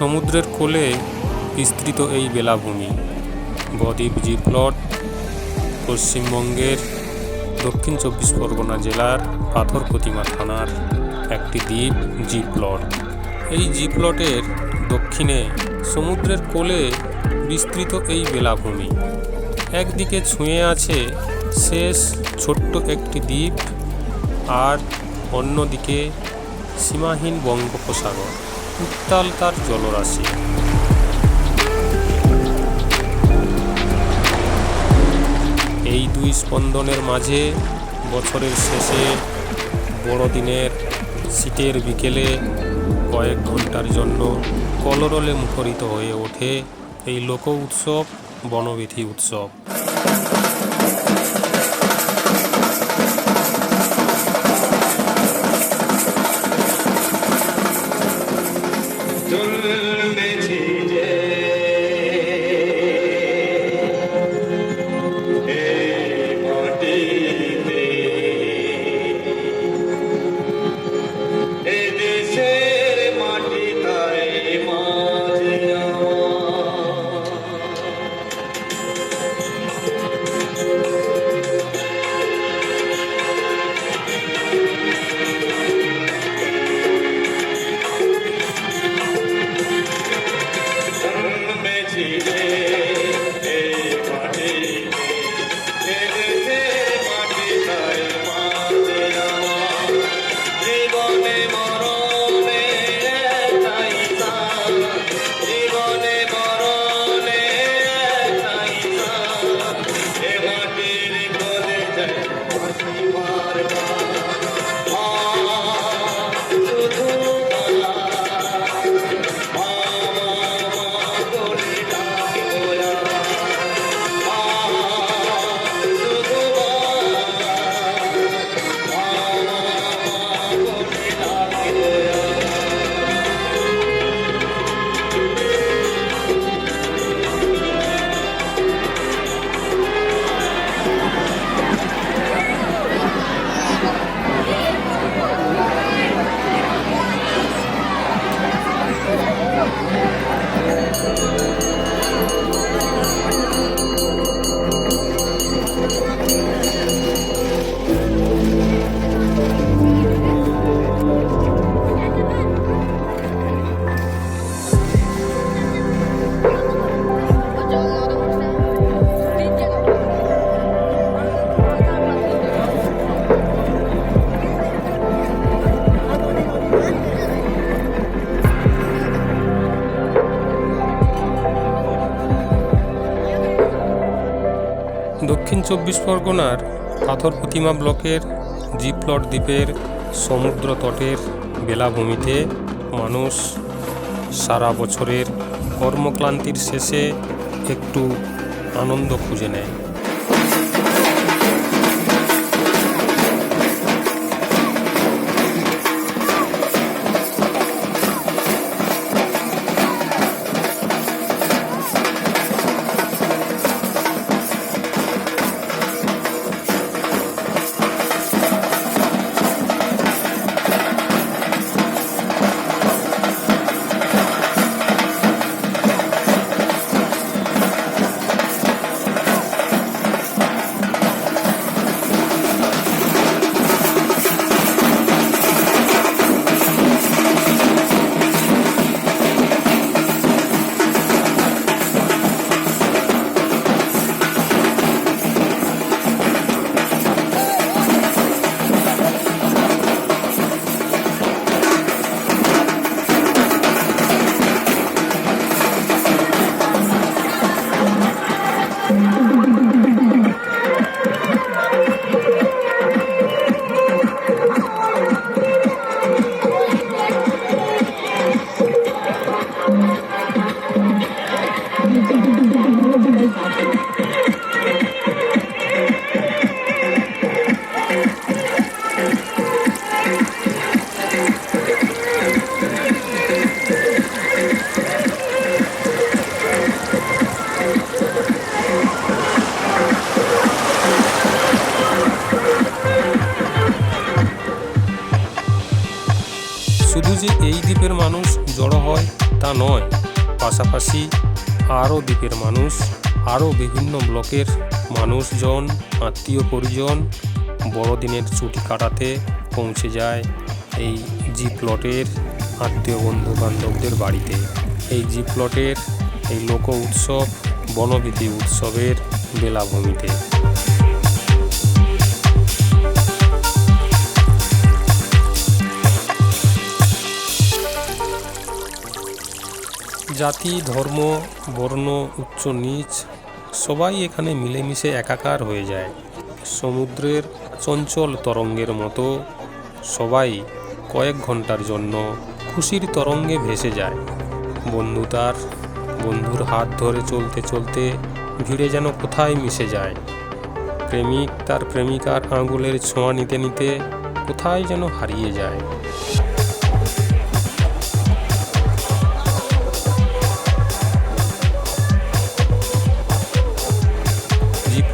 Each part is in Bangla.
সমুদ্রের কোলে বিস্তৃত এই বেলাভূমি। বদ্বীপ জি প্লট, পশ্চিমবঙ্গের দক্ষিণ চব্বিশ পরগনা জেলার পাথর প্রতিমা থানার একটি দ্বীপ, জি প্লট। এই জি প্লটের দক্ষিণে সমুদ্রের কোলে বিস্তৃত এই বেলাভূমি। একদিকে ছুঁয়ে আছে শেষ ছোট্ট একটি দ্বীপ আর অন্যদিকে সীমাহীন বঙ্গোপসাগর। উত্তাল তার জলরাশি। এই দুই স্পন্দনের মাঝে বছরের শেষে বড়দিনের শীতের বিকেলে কয়েক ঘণ্টার জন্য কলরলে মুখরিত হয়ে ওঠে এই লোক উৎসব বনবিধি উৎসব। see. চব্বিশ পরগনার পাথর প্রতিমা ব্লকের জিপ্লট দ্বীপের সমুদ্র তটের বেলাভূমিতে মানুষ সারা বছরের কর্মক্লান্তির শেষে একটু আনন্দ খুঁজে নেয়। যে এই দ্বীপের মানুষ জড়ো হয় তা নয়, পাশাপাশি আরও দ্বীপের মানুষ, আরও বিভিন্ন ব্লকের মানুষজন, আত্মীয় পরিজন বড়দিনের ছুটি কাটাতে পৌঁছে যায় এই জি প্লটের আত্মীয় বন্ধু বান্ধবদের বাড়িতে। এই জি প্লটের এই লোক উৎসব বনবীতি উৎসবের বেলাভূমিতে। জাতি, ধর্ম, বর্ণ, উচ্চ নীচ, সবাই এখানে মিলেমিশে একাকার হয়ে যায়। সমুদ্রের চঞ্চল তরঙ্গের মতো সবাই কয়েক ঘণ্টার জন্য খুশির তরঙ্গে ভেসে যায়। বন্ধু তার বন্ধুর হাত ধরে চলতে চলতে ভিড়ে যেন কোথায় মিশে যায়। প্রেমিক তার প্রেমিকার আঙুলের ছোঁয়া নিতে নিতে কোথায় যেন হারিয়ে যায়।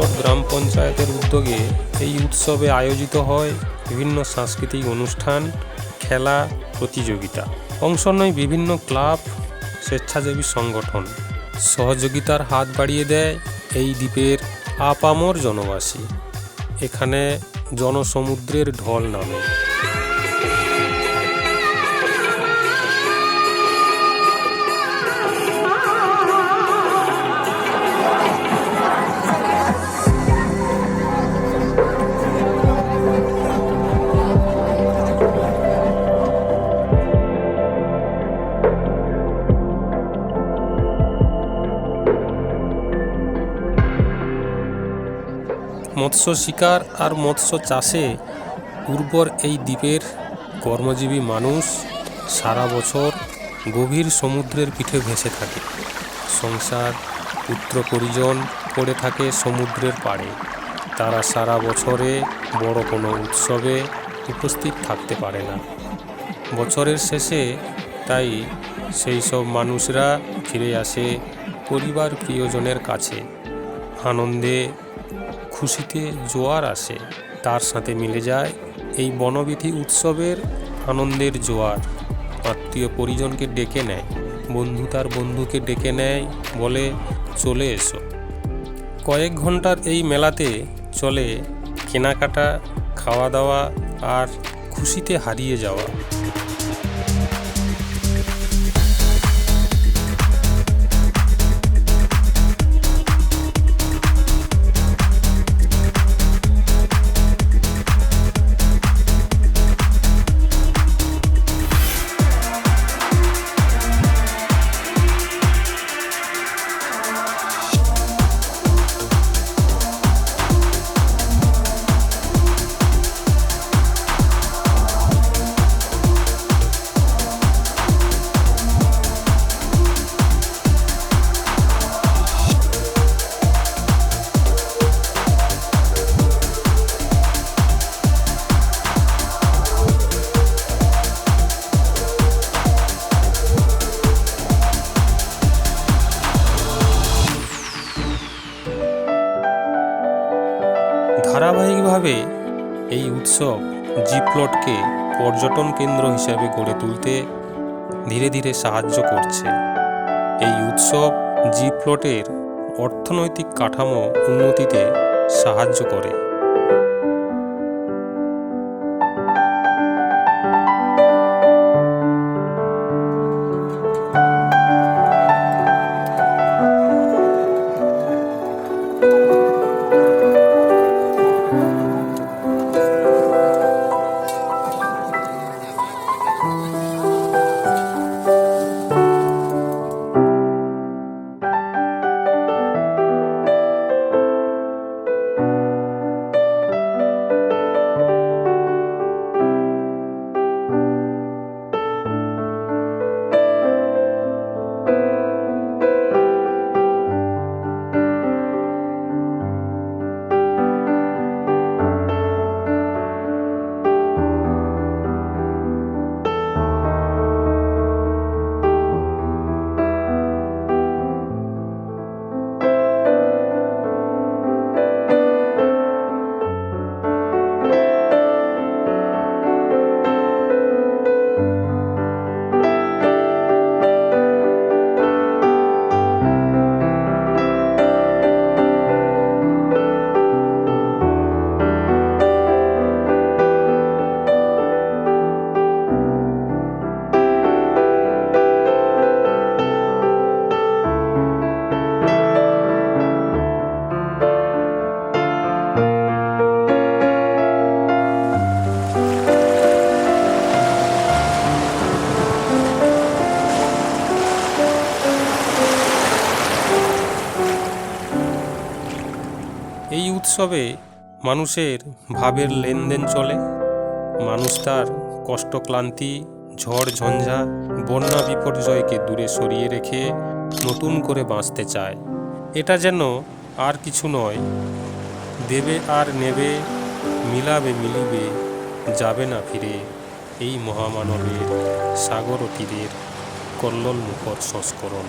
জিপ্লট গ্রাম পঞ্চায়েতের উদ্যোগে এই উৎসবে আয়োজিত হয় বিভিন্ন সাংস্কৃতিক অনুষ্ঠান, খেলা, প্রতিযোগিতা। অংশ নেয় বিভিন্ন ক্লাব, স্বেচ্ছাসেবী সংগঠন। সহযোগিতার হাত বাড়িয়ে দেয় এই দ্বীপের আপামর জনবাসী। এখানে জনসমুদ্রের ঢল নামে। মৎস্য শিকার আর মৎস্য চাষে উর্বর এই দ্বীপের কর্মজীবী মানুষ সারা বছর গভীর সমুদ্রের পিঠে ভেসে থাকে। সংসার, পুত্র পরিজন পড়ে থাকে সমুদ্রের পাড়ে। তারা সারা বছরে বড় কোনো উৎসবে উপস্থিত থাকতে পারে না। বছরের শেষে তাই সেই সব মানুষরা ফিরে আসে পরিবার প্রিয়জনের কাছে। আনন্দে খুশিতে জোয়ার আসে, তার সাথে মিলে যায় এই বনবিধি উৎসবের আনন্দের জোয়ার। আত্মীয় পরিজনকে ডেকে নেয়, বন্ধু তার বন্ধুকে ডেকে নেয়, বলে, চলে এসো। কয়েক ঘণ্টার এই মেলাতে চলে কেনাকাটা, খাওয়া দাওয়া আর খুশিতে হারিয়ে যাওয়া। ধারাবাহিকভাবে এই উৎসব জিপ্লটকে পর্যটন কেন্দ্র হিসাবে গড়ে তুলতে ধীরে ধীরে সাহায্য করছে। এই উৎসব জিপ্লটের অর্থনৈতিক কাঠামো উন্নতিতে সাহায্য করে। উৎসবে মানুষের ভাবের লেনদেন চলে। মানুষ তার কষ্ট ক্লান্তি ঝড় ঝঞ্ঝা, বন্যা বিপর্যয়কে দূরে সরিয়ে রেখে নতুন করে বাঁচতে চায়। এটা যেন আর কিছু নয়, দেবে আর নেবে, মিলাবে মিলিবে, যাবে না ফিরে এই মহামানবের সাগর তীরের কল্লোল মুখর সংস্করণ।